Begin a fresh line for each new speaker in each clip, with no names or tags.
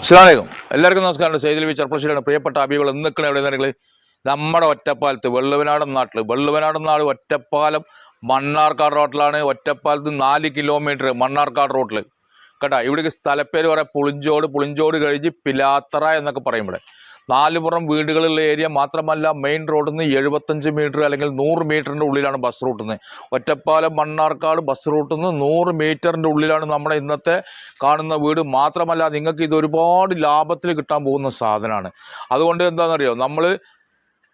അസ്സലാമലൈക്കും എല്ലാവർക്കും നമസ്കാരം. സെയ്തിൽ വി ചെറുപ്പശ്ശേരിയാണ് പ്രിയപ്പെട്ട അബികൾ നിൽക്കണ എവിടെ നിങ്ങൾ നമ്മുടെ ഒറ്റപ്പാലത്ത് വെള്ളുവനാടൻ നാട്ടിൽ വെള്ളുവനാടൻ നാട് ഒറ്റപ്പാലം മണ്ണാർക്കാട് റോട്ടിലാണ്. ഒറ്റപ്പാലത്ത് നാല് കിലോമീറ്റർ മണ്ണാർക്കാട് റോട്ടിൽ കേട്ടോ ഇവിടേക്ക് സ്ഥലപ്പേര് പറയാം. പുളിഞ്ചോട് പുളിഞ്ചോട് കഴിഞ്ഞ് പിലാത്തറ എന്നൊക്കെ പറയും ഇവിടെ. നാലുപുറം വീടുകളുള്ള ഏരിയ മാത്രമല്ല മെയിൻ റോഡിൽ നിന്ന് എഴുപത്തഞ്ച് മീറ്റർ അല്ലെങ്കിൽ നൂറ് മീറ്ററിന്റെ ഉള്ളിലാണ് ബസ് റൂട്ടിൽ നിന്ന് ഒറ്റപ്പാലം മണ്ണാർക്കാട് ബസ് റൂട്ടിൽ നിന്ന് നൂറ് മീറ്ററിന്റെ ഉള്ളിലാണ് നമ്മുടെ ഇന്നത്തെ കാണുന്ന വീട്. മാത്രമല്ല നിങ്ങൾക്ക് ഇത് ഒരുപാട് ലാഭത്തിൽ കിട്ടാൻ പോകുന്ന സാധനമാണ്. അതുകൊണ്ട് എന്താണെന്നറിയോ? നമ്മൾ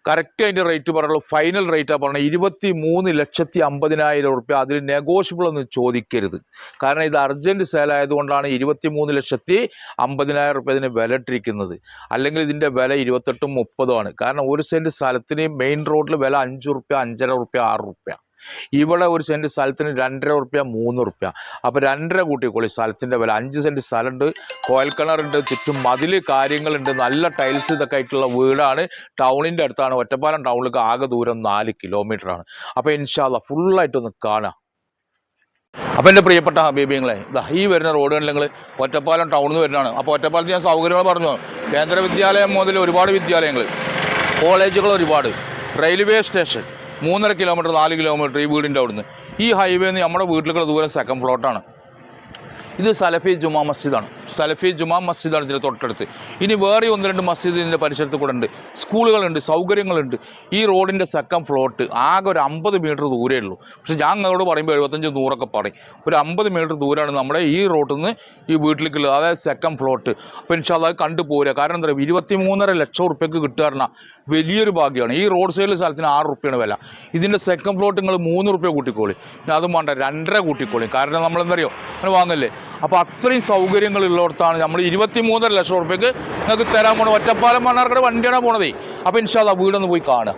കറക്റ്റ് അതിന്റെ റേറ്റ് പറയുള്ളൂ ഫൈനൽ റേറ്റാണ് പറഞ്ഞത് ഇരുപത്തി മൂന്ന് ലക്ഷത്തി അമ്പതിനായിരം റുപ്യ അതിൽ നെഗോഷ്യബിൾ ഒന്നും ചോദിക്കരുത്. കാരണം ഇത് അർജന്റ് സെയിൽ ആയതുകൊണ്ടാണ് ഇരുപത്തി മൂന്ന് ലക്ഷത്തി അമ്പതിനായിരം റുപ്യ ഇതിന് വില ഇട്ടിരിക്കുന്നത്. അല്ലെങ്കിൽ ഇതിന്റെ വില ഇരുപത്തെട്ടും മുപ്പതും ആണ്. കാരണം ഒരു സെന്റ് സ്ഥലത്തിന് മെയിൻ റോഡിൽ വില അഞ്ച് റുപ്യ അഞ്ചര റുപ്യ ആറ് റുപ്യ ഇവിടെ ഒരു സെന്റ് സ്ഥലത്തിന് രണ്ടര ഉറുപ്പ്യ മൂന്ന് ഉറുപ്പ്യ. അപ്പോൾ രണ്ടര കൂട്ടിക്കോളി. സ്ഥലത്തിന്റെ വില അഞ്ച് സെന്റ് സ്ഥലമുണ്ട് കോയൽക്കിണറുണ്ട് ചുറ്റും മതിൽ കാര്യങ്ങളുണ്ട് നല്ല ടൈൽസ് ഇതൊക്കെ ആയിട്ടുള്ള വീടാണ്. ടൗണിന്റെ അടുത്താണ് ഒറ്റപ്പാലം ടൗണിലേക്ക് ആകെ ദൂരം നാല് കിലോമീറ്ററാണ് അപ്പോൾ ഇൻഷാല്ല ഫുള്ളായിട്ടൊന്ന് കാണാം. അപ്പോൾ എന്റെ പ്രിയപ്പെട്ട ഹബീബിങ്ങളെ ഇതാ ഈ വരുന്ന റോഡുകളിൽ നിങ്ങൾ ഒറ്റപ്പാലം ടൗണിൽ നിന്ന് വരുന്നതാണ്. അപ്പോൾ ഒറ്റപ്പാലത്ത് ഞാൻ സൗകര്യങ്ങൾ പറഞ്ഞു. കേന്ദ്ര വിദ്യാലയം മുതൽ ഒരുപാട് വിദ്യാലയങ്ങൾ കോളേജുകൾ ഒരുപാട്. റെയിൽവേ സ്റ്റേഷൻ മൂന്നര കിലോമീറ്റർ നാല് കിലോമീറ്റർ ഈ വീടിന്റെ അവിടുന്ന്. ഈ ഹൈവേ നിന്ന് നമ്മുടെ വീട്ടിലേക്കുള്ള ദൂരം സെക്കൻഡ് ഫ്ലോട്ടാണ് ഇത് സലഫി ജുമാ മസ്ജിദാണ്. സലഫി ജുമാ മസ്ജിദാണ് ഇതിന്റെ തൊട്ടടുത്ത്. ഇനി വേറെ ഒന്ന് രണ്ട് മസ്ജിദ് ഇതിന്റെ പരിസരത്ത് കൂടെ ഉണ്ട്. സ്കൂളുകളുണ്ട് സൗകര്യങ്ങളുണ്ട്. ഈ റോഡിന്റെ സെക്കൻഡ് ഫ്ലോട്ട് ആകെ ഒരു അമ്പത് മീറ്റർ ദൂരേ ഉള്ളൂ. പക്ഷേ ഞാൻ നിങ്ങളോട് പറയുമ്പോൾ എഴുപത്തഞ്ച് നൂറൊക്കെ പറയും. ഒരു അമ്പത് മീറ്റർ ദൂരമാണ് നമ്മുടെ ഈ റോഡിൽ നിന്ന് ഈ വീട്ടിലേക്കുള്ളത്. അതായത് സെക്കൻഡ് ഫ്ലോട്ട് അപ്പോൾ എനിക്ക് അത് കണ്ടു പോരുക കാരണം എന്താ പറയുക? ഇരുപത്തി മൂന്നര ലക്ഷം റുപ്യക്ക് കിട്ടുക വലിയൊരു ഭാഗ്യമാണ്. ഈ റോഡ് സൈഡിലെ സ്ഥലത്തിന് ആറ് റുപ്യാണ് വില. ഇതിന്റെ സെക്കൻഡ് ഫ്ലോട്ട് നിങ്ങൾ മൂന്ന് റുപ്യ കൂട്ടിക്കോളി. അതും വേണ്ട രണ്ടര കൂട്ടിക്കോളി. കാരണം അറിയോ അങ്ങനെ വാങ്ങല്ലേ? അപ്പോൾ അത്രയും സൗകര്യങ്ങൾ ഉള്ളിടത്താണ് നമ്മൾ ഇരുപത്തി മൂന്നര ലക്ഷം റുപ്യക്ക് നിങ്ങൾക്ക് തരാൻ പോണത്. ഒറ്റപ്പാലം മണ്ണാർക്കട വണ്ടിയാണ് പോണതേ. അപ്പോൾ ഇൻഷാല്ല വീടൊന്ന് പോയി കാണുക.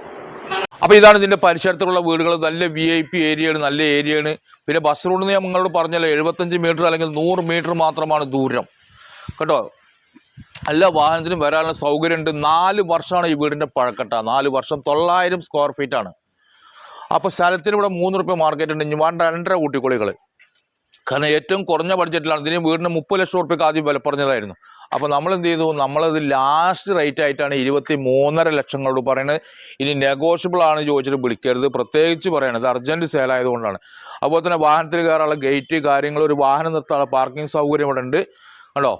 അപ്പോൾ ഇതാണ് ഇതിന്റെ പരിസരത്തുള്ള വീടുകൾ. നല്ല വി ഐ പി ഏരിയയാണ് നല്ല ഏരിയയാണ് പിന്നെ ബസ് റൂട്ടിൽ ഞാൻ നിങ്ങളോട് പറഞ്ഞല്ലോ എഴുപത്തഞ്ച് മീറ്റർ അല്ലെങ്കിൽ നൂറ് മീറ്റർ മാത്രമാണ് ദൂരം. കേട്ടോ? എല്ലാ വാഹനത്തിനും വരാനുള്ള സൗകര്യമുണ്ട് നാല് വർഷമാണ് ഈ വീടിന്റെ പഴക്കട്ട. നാല് വർഷം തൊള്ളായിരം സ്ക്വയർ ഫീറ്റ് ആണ്. അപ്പോൾ സ്ഥലത്തിന് ഇവിടെ മൂന്ന് റുപ്യ മാർക്കറ്റ് ഉണ്ട്. വേണ്ട രണ്ടര കൂട്ടിക്കൊളികൾ കാരണം ഏറ്റവും കുറഞ്ഞ ബഡ്ജറ്റിലാണ് ഇതിന് വീടിന് മുപ്പത് ലക്ഷം റുപ്യക്ക് ആദ്യം വില പറഞ്ഞതായിരുന്നു. അപ്പോൾ നമ്മൾ എന്ത് ചെയ്തു? നമ്മളത് ലാസ്റ്റ് റേറ്റ് ആയിട്ടാണ് ഇരുപത്തി മൂന്നര ലക്ഷങ്ങളോട് പറയുന്നത് ഇനി നെഗോഷ്യബിൾ ആണ് ചോദിച്ചിട്ട് വിളിക്കരുത്. പ്രത്യേകിച്ച് പറയണത് അർജന്റ് സെയിൽ ആയതുകൊണ്ടാണ്. അതുപോലെ തന്നെ വാഹനത്തിൽ കയറാനുള്ള ഗേറ്റ് കാര്യങ്ങൾ ഒരു വാഹനം നിർത്താനുള്ള പാർക്കിംഗ് സൗകര്യം ഇവിടെ ഉണ്ട്. കണ്ടോ?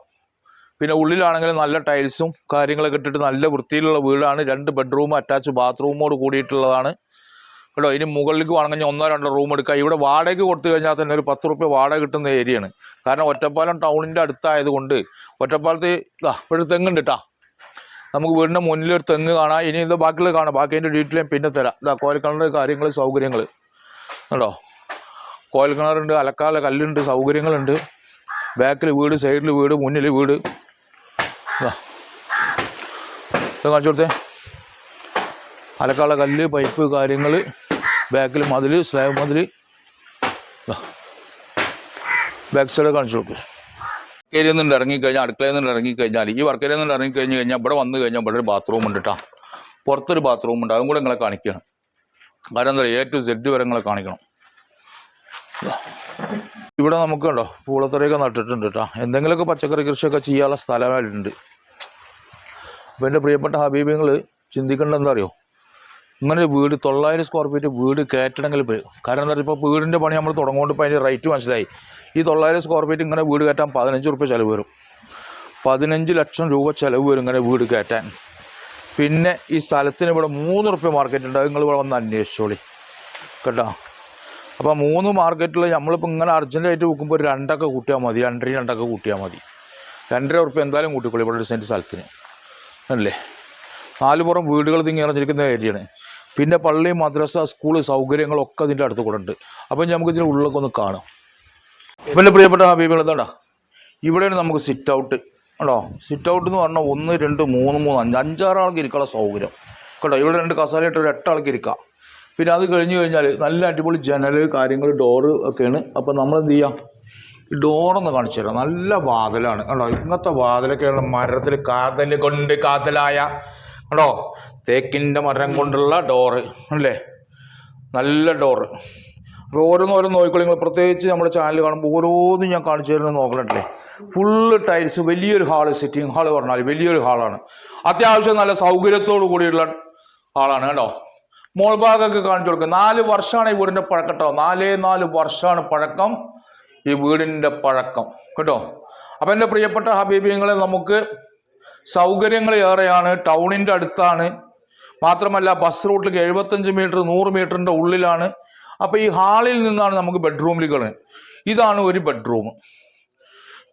പിന്നെ ഉള്ളിലാണെങ്കിൽ നല്ല ടൈൽസും കാര്യങ്ങളൊക്കെ ഇട്ടിട്ട് നല്ല വൃത്തിയിലുള്ള വീടാണ്. രണ്ട് ബെഡ്റൂം അറ്റാച്ച് ബാത്റൂമോട് കൂടിയിട്ടുള്ളതാണ്. കേട്ടോ ഇനി മുകളിലേക്ക് വേണമെങ്കിൽ ഒന്നോ രണ്ടോ റൂം എടുക്കുക ഇവിടെ വാടകയ്ക്ക് കൊടുത്തു കഴിഞ്ഞാൽ തന്നെ ഒരു പത്ത് റുപ്യ വാടക കിട്ടുന്ന ഏരിയയാണ് കാരണം ഒറ്റപ്പാലം ടൗണിന്റെ അടുത്തായതുകൊണ്ട് ഒറ്റപ്പാലത്ത് ഇതാ ഇവിടെ തെങ്ങുണ്ട് കേട്ടാ നമുക്ക് വീടിന്റെ മുന്നിൽ ഒരു തെങ്ങ് കാണാം. ഇനി ഇത് ബാക്കിയുള്ള കാണാം. ബാക്കി അതിന്റെ ഡീറ്റെയിൽ ഞാൻ പിന്നെ തരാം. ഇതാ കോയൽക്കിണറിന്റെ കാര്യങ്ങൾ സൗകര്യങ്ങൾ കേട്ടോ കോയൽക്കിണറുണ്ട് അലക്കാല കല്ലുണ്ട് സൗകര്യങ്ങളുണ്ട്. ബാക്കിൽ വീട് സൈഡിൽ വീട് മുന്നിൽ വീട്. കാണിച്ചു കൊടുത്തേ. അലക്കാല കല്ല് പൈപ്പ് കാര്യങ്ങൾ ബാക്കിൽ മതിൽ സ്ലാബ് മതിൽ ബാക്ക് സൈഡ് കാണിച്ചു കൊടുക്കും. ഏരിയ നിന്ന് ഇറങ്ങിക്കഴിഞ്ഞാൽ അടുക്കളയിൽ നിന്ന് ഇറങ്ങിക്കഴിഞ്ഞാൽ ഈ വർക്കേരിയിൽ നിന്ന് ഇറങ്ങിക്കഴിഞ്ഞ് കഴിഞ്ഞാൽ ഇവിടെ വന്നു കഴിഞ്ഞാൽ ഇവിടെ ഒരു ബാത്റൂം ഉണ്ട് കേട്ടോ പുറത്തൊരു ബാത്റൂം ഉണ്ട് അതും കൂടെ നിങ്ങളെ കാണിക്കണം. കാരണം എന്താ പറയുക എ ടു സെഡ് വരെ നിങ്ങളെ കാണിക്കണം. ഇവിടെ നമുക്ക് കണ്ടോ പൂളത്തറയൊക്കെ നട്ടിട്ടുണ്ട് കേട്ടോ എന്തെങ്കിലുമൊക്കെ പച്ചക്കറി കൃഷിയൊക്കെ ചെയ്യാനുള്ള സ്ഥലമായിട്ടുണ്ട് അപ്പോൾ എന്റെ പ്രിയപ്പെട്ട ഹബീബിങ്ങൾ ചിന്തിക്കേണ്ടത് എന്താ അറിയോ? ഇങ്ങനെ ഒരു വീട് തൊള്ളായിരം സ്ക്വയർ ഫീറ്റ് വീട് കയറ്റണമെങ്കിൽ കാരണം എന്താ ഇപ്പോൾ വീടിന്റെ പണി നമ്മൾ തുടങ്ങുകൊണ്ട് ഇപ്പോൾ അതിന്റെ റേറ്റ് മനസ്സിലായി. ഈ തൊള്ളായിരം സ്ക്വയർ ഫീറ്റ് ഇങ്ങനെ വീട് കയറ്റാൻ പതിനഞ്ച് റുപ്യ ചിലവ് വരും. പതിനഞ്ച് ലക്ഷം രൂപ ചിലവ് വരും ഇങ്ങനെ വീട് കയറ്റാൻ. പിന്നെ ഈ സ്ഥലത്തിന് ഇവിടെ മൂന്ന് റുപ്യ മാർക്കറ്റ് ഉണ്ട് നിങ്ങൾ ഇവിടെ വന്ന് അന്വേഷിച്ചോളി. കേട്ടോ? അപ്പോൾ മൂന്ന് മാർക്കറ്റിൽ നമ്മളിപ്പോൾ ഇങ്ങനെ അർജന്റായിട്ട് വിൽക്കുമ്പോൾ ഒരു രണ്ടൊക്കെ കൂട്ടിയാൽ മതി രണ്ടര രണ്ടൊക്കെ കൂട്ടിയാൽ മതി. രണ്ടര ഉറുപ്പ്യ എന്തായാലും കൂട്ടിക്കോളി ഇവിടെ ഒരു സെന്റ് സ്ഥലത്തിന്. അല്ലേ? നാല് പുറം വീടുകൾ തിങ്ങി ഇറഞ്ഞിരിക്കുന്ന ഏരിയയാണ് പിന്നെ പള്ളി മദ്രസ സ്കൂൾ സൗകര്യങ്ങളൊക്കെ ഇതിന്റെ അടുത്ത് കൂടെ ഉണ്ട്. അപ്പം നമുക്ക് ഇതിന്റെ ഉള്ളിലൊക്കെ ഒന്ന് കാണാം. പിന്നെ പ്രിയപ്പെട്ട ഹബീബുകൾ എന്താണ്ടാ ഇവിടെയാണ് നമുക്ക് സിറ്റ് ഔട്ട് കേട്ടോ സിറ്റ് ഔട്ട് എന്ന് പറഞ്ഞാൽ ഒന്ന് രണ്ട് മൂന്ന് മൂന്ന് അഞ്ച്. അഞ്ചാറ് ആൾക്ക് ഇരിക്കാനുള്ള സൗകര്യം. കേട്ടോ ഇവിടെ രണ്ട് കസാലയിട്ട് ഒരു എട്ട് ആൾക്ക് ഇരിക്കാം. പിന്നെ അത് കഴിഞ്ഞ് കഴിഞ്ഞാൽ നല്ല അടിപൊളി ജനൽ കാര്യങ്ങൾ ഡോറ് ഒക്കെയാണ്. അപ്പോൾ നമ്മൾ എന്ത് ചെയ്യാം? ഡോറൊന്ന് കാണിച്ചു തരാം. നല്ല വാതിലാണ്. കേട്ടോ ഇങ്ങനത്തെ വാതിലൊക്കെയാണ് മരത്തിൽ കാതൽ കൊണ്ട് കാതലായ. കേട്ടോ തേക്കിന്റെ മരം കൊണ്ടുള്ള ഡോറ് അല്ലേ? നല്ല ഡോറ് അപ്പോൾ ഓരോന്നോരോന്ന് നോക്കിക്കോളി. നിങ്ങൾ പ്രത്യേകിച്ച് നമ്മുടെ ചാനൽ കാണുമ്പോൾ ഓരോന്നും ഞാൻ കാണിച്ചു തരുന്നത് നോക്കണല്ലേ ഫുള്ള് ടൈൽസ് വലിയൊരു ഹാൾ സിറ്റിംഗ് ഹാൾ പറഞ്ഞാൽ വലിയൊരു ഹാളാണ് അത്യാവശ്യം നല്ല സൗകര്യത്തോടു കൂടിയുള്ള ഹാളാണ് കേട്ടോ. മോൾ ഭാഗമൊക്കെ കാണിച്ചു കൊടുക്കുക നാല് വർഷമാണ് ഈ വീടിന്റെ പഴക്കം കേട്ടോ. നാലേ നാല് വർഷമാണ് പഴക്കം. ഈ വീടിന്റെ പഴക്കം കേട്ടോ. അപ്പം എന്റെ പ്രിയപ്പെട്ട ഹബീബിയങ്ങളെ നമുക്ക് സൗകര്യങ്ങൾ ഏറെയാണ് ടൗണിന്റെ അടുത്താണ്. മാത്രമല്ല ബസ് റൂട്ടിലേക്ക് എഴുപത്തഞ്ച് മീറ്റർ നൂറ് മീറ്ററിന്റെ ഉള്ളിലാണ്. അപ്പോൾ ഈ ഹാളിൽ നിന്നാണ് നമുക്ക് ബെഡ്റൂമിലേക്ക് ഇതാണ് ഒരു ബെഡ്റൂം.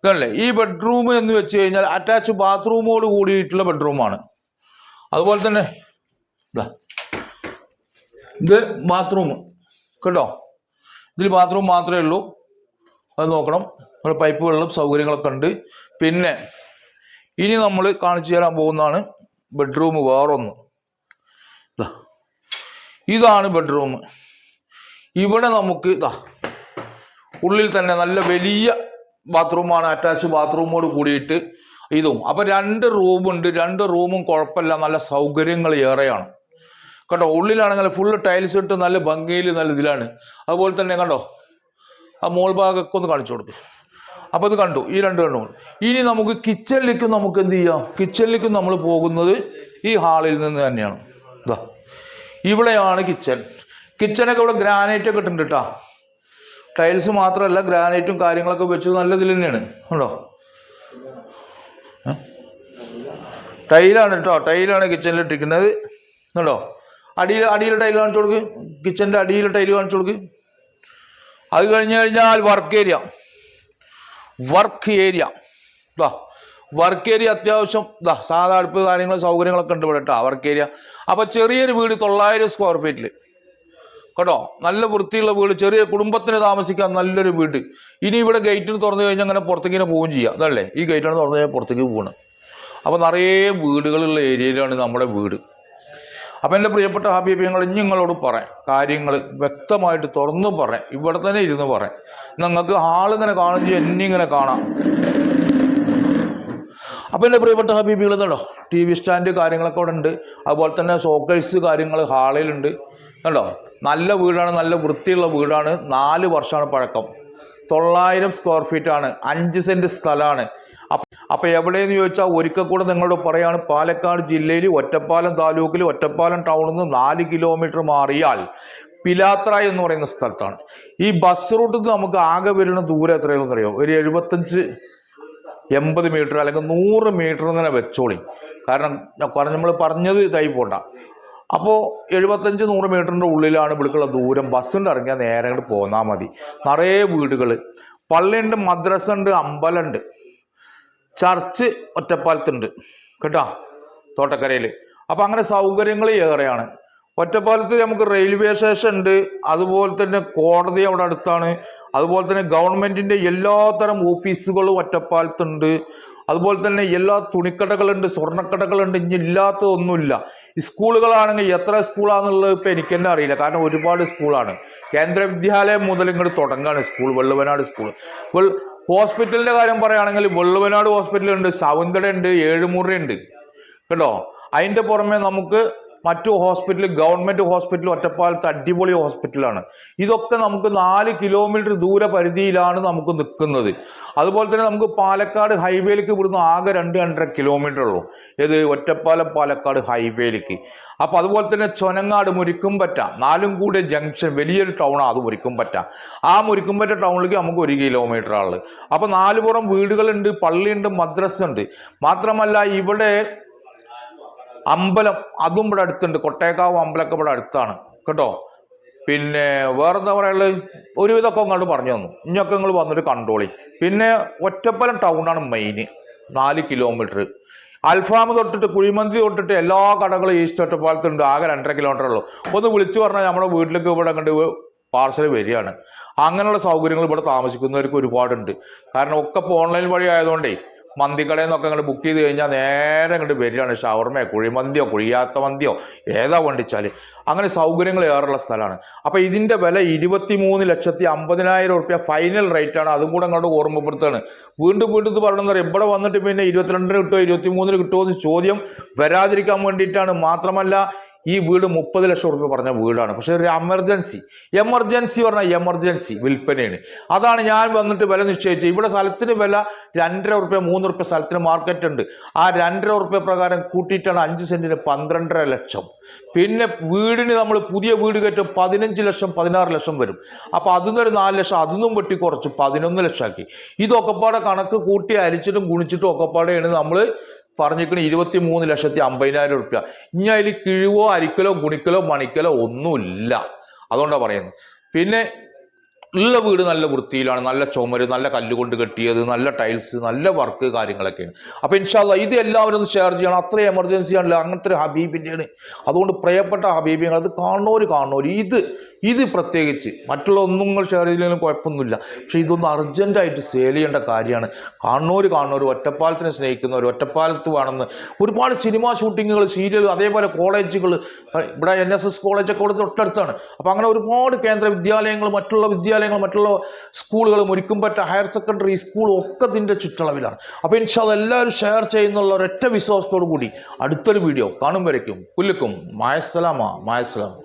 ഇതല്ലേ? ഈ ബെഡ്റൂം എന്ന് വെച്ച് കഴിഞ്ഞാൽ അറ്റാച്ച് ബാത്റൂമോട് കൂടിയിട്ടുള്ള ബെഡ്റൂമാണ്. അതുപോലെ തന്നെ ഇതാ ബാത്റൂം കേട്ടോ? ഇതിൽ ബാത്റൂം മാത്രമേ ഉള്ളൂ. അത് നോക്കണം. നമ്മുടെ പൈപ്പ് വെള്ളം സൗകര്യങ്ങളൊക്കെ ഉണ്ട്. പിന്നെ ഇനി നമ്മൾ കാണിച്ചു തരാൻ പോകുന്നതാണ് ബെഡ്റൂം വേറൊന്ന്. ഇതാണ് ബെഡ്റൂം ഇവിടെ നമുക്ക് ഇതാ ഉള്ളിൽ തന്നെ നല്ല വലിയ ബാത്റൂമാണ് അറ്റാച്ച് ബാത്റൂമോട് കൂടിയിട്ട് ഇതും. അപ്പൊ രണ്ട് റൂമുണ്ട് രണ്ട് റൂമും കുഴപ്പമില്ല നല്ല സൗകര്യങ്ങൾ ഏറെയാണ്. കേട്ടോ ഉള്ളിലാണെങ്കിൽ ഫുള്ള് ടൈൽസ് ഇട്ട് നല്ല ഭംഗിയിൽ നല്ല ഇതിലാണ്. അതുപോലെ തന്നെ കണ്ടോ ആ മോൾ ഭാഗമൊക്കെ ഒന്ന് കാണിച്ചു കൊടുക്കും. അപ്പോൾ ഇത് കണ്ടു ഈ രണ്ട് കണ്ടു. ഇനി നമുക്ക് കിച്ചണിലേക്കും നമുക്ക് എന്ത് ചെയ്യാം? കിച്ചണിലേക്കും നമ്മൾ പോകുന്നത് ഈ ഹാളിൽ നിന്ന് തന്നെയാണ്. ഇതാ ഇവിടെയാണ് കിച്ചൺ കിച്ചനൊക്കെ ഇവിടെ ഗ്രാനൈറ്റ് ഒക്കെ ഇട്ടുണ്ട് കേട്ടോ ടൈൽസ് മാത്രമല്ല ഗ്രാനൈറ്റും കാര്യങ്ങളൊക്കെ വെച്ച് നല്ല ഇതിൽ തന്നെയാണ് ഉണ്ടോ ടൈലാണ് കേട്ടോ ടൈലാണ് കിച്ചണിൽ ഇട്ടിരിക്കുന്നത്. ഉണ്ടോ അടിയിൽ അടിയിൽ ടൈൽ കാണിച്ചു കൊടുക്ക്. കിച്ചന്റെ അടിയിൽ ടൈൽ കാണിച്ചു കൊടുക്ക്. അത് കഴിഞ്ഞു കഴിഞ്ഞാൽ വർക്ക് ഏരിയ വർക്ക് ഏരിയ ഇതാ വർക്ക് ഏരിയ അത്യാവശ്യം ഇതാ സാധാ അടുപ്പ് കാര്യങ്ങൾ സൗകര്യങ്ങളൊക്കെ ഉണ്ട് ഇവിടെ കേട്ടോ വർക്ക് ഏരിയ അപ്പോൾ ചെറിയൊരു വീട് തൊള്ളായിരം സ്ക്വയർ ഫീറ്റിൽ കേട്ടോ നല്ല വൃത്തിയുള്ള വീട് ചെറിയ കുടുംബത്തിന് താമസിക്കാൻ നല്ലൊരു വീട്. ഇനി ഇവിടെ ഗേറ്റിന് തുറന്നു കഴിഞ്ഞാൽ അങ്ങനെ പുറത്തേക്ക് ഇങ്ങനെ പോവുകയും ചെയ്യാം അതല്ലേ ഈ ഗേറ്റാണ് തുറന്നു കഴിഞ്ഞാൽ പുറത്തേക്ക് പോകണം അപ്പോൾ നിറയെ വീടുകളുള്ള ഏരിയയിലാണ് നമ്മുടെ വീട്. അപ്പം എന്റെ പ്രിയപ്പെട്ട ഹാബീബിയങ്ങൾ ഇനി നിങ്ങളോട് പറയാം കാര്യങ്ങൾ വ്യക്തമായിട്ട് തുറന്നു പറയാം ഇവിടെ തന്നെ ഇരുന്ന് പറയാം. നിങ്ങൾക്ക് ആളിങ്ങനെ കാണും ചെയ്യും എന്നെ ഇങ്ങനെ കാണാം. അപ്പം എന്റെ പ്രിയപ്പെട്ട ഹബീബികൾ കണ്ടോ? ടി വി സ്റ്റാൻഡ് കാര്യങ്ങളൊക്കെ അവിടെ ഉണ്ട് അതുപോലെ തന്നെ സോക്കേഴ്സ് കാര്യങ്ങൾ ഹാളിലുണ്ട്. കണ്ടോ? നല്ല വീടാണ് നല്ല വൃത്തിയുള്ള വീടാണ്. നാല് വർഷമാണ് പഴക്കം. തൊള്ളായിരം സ്ക്വയർ ഫീറ്റ് ആണ്. അഞ്ച് സെന്റ് സ്ഥലമാണ്. അപ്പോൾ എവിടെയെന്ന് ചോദിച്ചാൽ ഒരിക്കൽ കൂടെ നിങ്ങളോട് പറയാണ് പാലക്കാട് ജില്ലയിൽ ഒറ്റപ്പാലം താലൂക്കിൽ ഒറ്റപ്പാലം ടൗണിൽ നിന്ന് നാല് കിലോമീറ്റർ മാറിയാൽ പിലാത്ര എന്ന് പറയുന്ന സ്ഥലത്താണ്. ഈ ബസ് റൂട്ടിൽ നമുക്ക് ആകെ വരുന്ന ദൂരം എത്രയാണെന്ന് അറിയോ ഒരു എഴുപത്തഞ്ച് എൺപത് മീറ്റർ അല്ലെങ്കിൽ നൂറ് മീറ്റർ തന്നെ വെച്ചോളി. കാരണം നമ്മൾ പറഞ്ഞത് കൈ പോണ്ട. അപ്പോൾ എഴുപത്തഞ്ച് നൂറ് മീറ്ററിന്റെ ഉള്ളിലാണ് ഇവിടേക്കുള്ള ദൂരം. ബസ്സുണ്ട് ഇറങ്ങിയാൽ നേരെ അങ്ങോട്ട് പോന്നാൽ മതി. നിറയെ വീടുകൾ പള്ളിയുണ്ട് മദ്രസ ഉണ്ട് അമ്പലമുണ്ട് ചർച്ച് ഒറ്റപ്പാലത്തുണ്ട്. കേട്ടോ? തോട്ടക്കരയിൽ അപ്പോൾ അങ്ങനെ സൗകര്യങ്ങൾ ഏറെയാണ്. ഒറ്റപ്പാലത്ത് നമുക്ക് റെയിൽവേ സ്റ്റേഷൻ ഉണ്ട്. അതുപോലെ തന്നെ കോടതി അവിടെ അടുത്താണ്. അതുപോലെ തന്നെ ഗവൺമെന്റിന്റെ എല്ലാത്തരം ഓഫീസുകളും ഒറ്റപ്പാലത്തുണ്ട്. അതുപോലെ തന്നെ എല്ലാ തുണിക്കടകളുണ്ട് സ്വർണക്കടകളുണ്ട്. ഇനി ഇല്ലാത്തതൊന്നുമില്ല. സ്കൂളുകളാണെങ്കിൽ എത്ര സ്കൂളാണെന്നുള്ളത് ഇപ്പം എനിക്ക് തന്നെ അറിയില്ല. കാരണം ഒരുപാട് സ്കൂളാണ്. കേന്ദ്ര വിദ്യാലയം മുതൽ ഇങ്ങോട്ട് തുടങ്ങാണ് സ്കൂൾ. വെള്ളുവനാട് സ്കൂൾ. അപ്പോൾ ഹോസ്പിറ്റലിന്റെ കാര്യം പറയുകയാണെങ്കിൽ വെള്ളുവനാട് ഹോസ്പിറ്റലുണ്ട് സൗന്ദര്യ ഉണ്ട് ഏഴുമുറി ഉണ്ട് കേട്ടോ? അതിന്റെ പുറമെ നമുക്ക് മറ്റു ഹോസ്പിറ്റൽ ഗവൺമെന്റ് ഹോസ്പിറ്റൽ ഒറ്റപ്പാലത്ത് അടിപൊളി ഹോസ്പിറ്റലാണ് ഇതൊക്കെ നമുക്ക് നാല് കിലോമീറ്റർ ദൂര പരിധിയിലാണ് നമുക്ക് നിൽക്കുന്നത്. അതുപോലെ തന്നെ നമുക്ക് പാലക്കാട് ഹൈവേയിലേക്ക് ഇവിടുന്ന് ആകെ രണ്ട് രണ്ടര കിലോമീറ്റർ ഉള്ളൂ. ഏത്? ഒറ്റപ്പാലം പാലക്കാട് ഹൈവേയിലേക്ക് അപ്പൊ അതുപോലെ തന്നെ ചൊനങ്ങാട് മുരിക്കുംപറ്റ. നാലും കൂടെ ജംഗ്ഷൻ വലിയൊരു ടൗണാണ് അത് മുരിക്കുംപറ്റ. ആ മുരിക്കുംപറ്റ ടൗണിലേക്ക് നമുക്ക് ഒരു കിലോമീറ്റർ ആൾ അപ്പൊ നാലുപുറം വീടുകളുണ്ട് പള്ളിയുണ്ട് മദ്രസ ഉണ്ട് മാത്രമല്ല ഇവിടെ അമ്പലം അതും ഇവിടെ അടുത്തുണ്ട്. കൊട്ടേക്കാവ് അമ്പലമൊക്കെ ഇവിടെ അടുത്താണ്. കേട്ടോ? പിന്നെ വേറെന്താ പറയുള്ളത് ഒരുവിധമൊക്കെ അങ്ങോട്ട് പറഞ്ഞു തന്നു. ഇനിയൊക്കെ നിങ്ങൾ വന്നിട്ട് കണ്ടോളി. പിന്നെ ഒറ്റപ്പലം ടൗണാണ് മെയിന് നാല് കിലോമീറ്റർ അൽഫാം തൊട്ടിട്ട് കുഴിമന്തി തൊട്ടിട്ട് എല്ലാ കടകളും ഈസ്റ്റ് ഒറ്റപ്പാലത്തുണ്ട് ആകെ രണ്ടര കിലോമീറ്റർ ഉള്ളൂ. ഒന്ന് വിളിച്ചു പറഞ്ഞാൽ നമ്മുടെ വീട്ടിലേക്ക് ഇവിടെ കണ്ട് പാർസൽ വരികയാണ്. അങ്ങനെയുള്ള സൗകര്യങ്ങൾ ഇവിടെ താമസിക്കുന്നവർക്ക് ഒരുപാടുണ്ട്. കാരണം ഒക്കെ ഇപ്പോൾ ഓൺലൈൻ വഴി ആയതുകൊണ്ടേ മന്തിക്കടയിൽ നിന്നൊക്കെ അങ്ങോട്ട് ബുക്ക് ചെയ്ത് കഴിഞ്ഞാൽ നേരെ അങ്ങോട്ട് വരികയാണ് ഷവർമയോ കുഴിമന്തിയോ കുഴിയാത്ത മന്തിയോ ഏതാ വണ്ടിച്ചാൽ അങ്ങനെ സൗകര്യങ്ങൾ ഏറെയുള്ള സ്ഥലമാണ്. അപ്പോൾ ഇതിന്റെ വില ഇരുപത്തി മൂന്ന് ലക്ഷത്തി അമ്പതിനായിരം റുപ്യ ഫൈനൽ റേറ്റ് ആണ്. അതും കൂടെ അങ്ങോട്ട് ഓർമ്മപ്പെടുത്തുകയാണ്. വീണ്ടും വീണ്ടും ഇത് പറയണമെന്ന് പറയാം ഇവിടെ വന്നിട്ട് പിന്നെ ഇരുപത്തിരണ്ടിന് കിട്ടുമോ ഇരുപത്തി മൂന്നിന് കിട്ടുമോ എന്ന് ചോദ്യം വരാതിരിക്കാൻ വേണ്ടിയിട്ടാണ്. മാത്രമല്ല ഈ വീട് മുപ്പത് ലക്ഷം റുപ്യ പറഞ്ഞ വീടാണ്. പക്ഷെ ഒരു എമർജൻസി എമർജൻസി പറഞ്ഞാൽ എമർജൻസി വിൽപ്പനയാണ്. അതാണ് ഞാൻ വന്നിട്ട് വില നിശ്ചയിച്ചത്. ഇവിടെ സ്ഥലത്തിന് വില രണ്ടര ഉറുപ്പ്യ മൂന്ന് ഉറുപ്പ്യ സ്ഥലത്തിന് മാർക്കറ്റ് ഉണ്ട്. ആ രണ്ടര ഉറുപ്പ്യ പ്രകാരം കൂട്ടിയിട്ടാണ് അഞ്ച് സെന്റിന് പന്ത്രണ്ടര ലക്ഷം. പിന്നെ വീടിന് നമ്മൾ പുതിയ വീട് കയറ്റും പതിനഞ്ച് ലക്ഷം പതിനാറ് ലക്ഷം വരും. അപ്പൊ അതിൽ ഒരു നാല് ലക്ഷം അതിന്നും വെട്ടി കുറച്ച് പതിനൊന്ന് ലക്ഷമാക്കി. ഇതൊക്കെപ്പാടെ കണക്ക് കൂട്ടി അരിച്ചിട്ടും ഗുണിച്ചിട്ടും ഒക്കെപ്പാടെയാണ് നമ്മൾ പറഞ്ഞിരിക്കണ ഇരുപത്തി മൂന്ന് ലക്ഷത്തി അമ്പതിനായിരം റുപ്യ. ഇനി അതിൽ കിഴിവോ അരിക്കലോ ഗുണിക്കലോ മണിക്കലോ ഒന്നുമില്ല. അതുകൊണ്ടാണ് പറയുന്നത്. പിന്നെ ഉള്ള വീട് നല്ല വൃത്തിയിലാണ് നല്ല ചുമര് നല്ല കല്ലുകൊണ്ട് കെട്ടിയത് നല്ല ടൈൽസ് നല്ല വർക്ക് കാര്യങ്ങളൊക്കെയാണ്. അപ്പൊ ഇൻഷാല്ല ഇത് എല്ലാവരും ഒന്ന് ഷെയർ ചെയ്യണം. അത്ര എമർജൻസി ആണല്ലോ അങ്ങനത്തെ ഒരു ഹബീബിന്റെയാണ് അതുകൊണ്ട് പ്രിയപ്പെട്ട ഹബീബിങ്ങൾ അത് കാണണോര് കാണുന്നവര് ഇത് ഇത് പ്രത്യേകിച്ച് മറ്റുള്ള ഒന്നും നിങ്ങൾ ഷെയർ ചെയ്തില്ലെങ്കിലും കുഴപ്പമൊന്നുമില്ല. പക്ഷെ ഇതൊന്ന് അർജന്റായിട്ട് സെയിൽ ചെയ്യേണ്ട കാര്യമാണ്. കാണണോര് കാണുന്നവർ ഒറ്റപ്പാലത്തിനെ സ്നേഹിക്കുന്നവർ ഒറ്റപ്പാലത്ത് വേണമെന്ന്. ഒരുപാട് സിനിമ ഷൂട്ടിങ്ങുകൾ സീരിയൽ അതേപോലെ കോളേജുകൾ ഇവിടെ എൻ എസ് എസ് കോളേജൊക്കെ ഇവിടെ തൊട്ടടുത്താണ്. അപ്പോൾ അങ്ങനെ ഒരുപാട് കേന്ദ്ര വിദ്യാലയങ്ങൾ മറ്റുള്ള വിദ്യാലയങ്ങൾ മറ്റുള്ള സ്കൂളുകളും ഒരുക്കുമ്പറ്റ ഹയർ സെക്കൻഡറി സ്കൂളും ഒക്കെ ഇതിന്റെ ചുറ്റളവിലാണ്. അപ്പോൾ ഇൻഷാ എല്ലാവരും ഷെയർ ചെയ്യുന്നുള്ള ഒരൊറ്റ വിശ്വാസത്തോടു കൂടി അടുത്തൊരു വീഡിയോ കാണും വരയ്ക്കും. പുല്ലുക്കും. മായസ്സലാമ. മായസ്സലാം.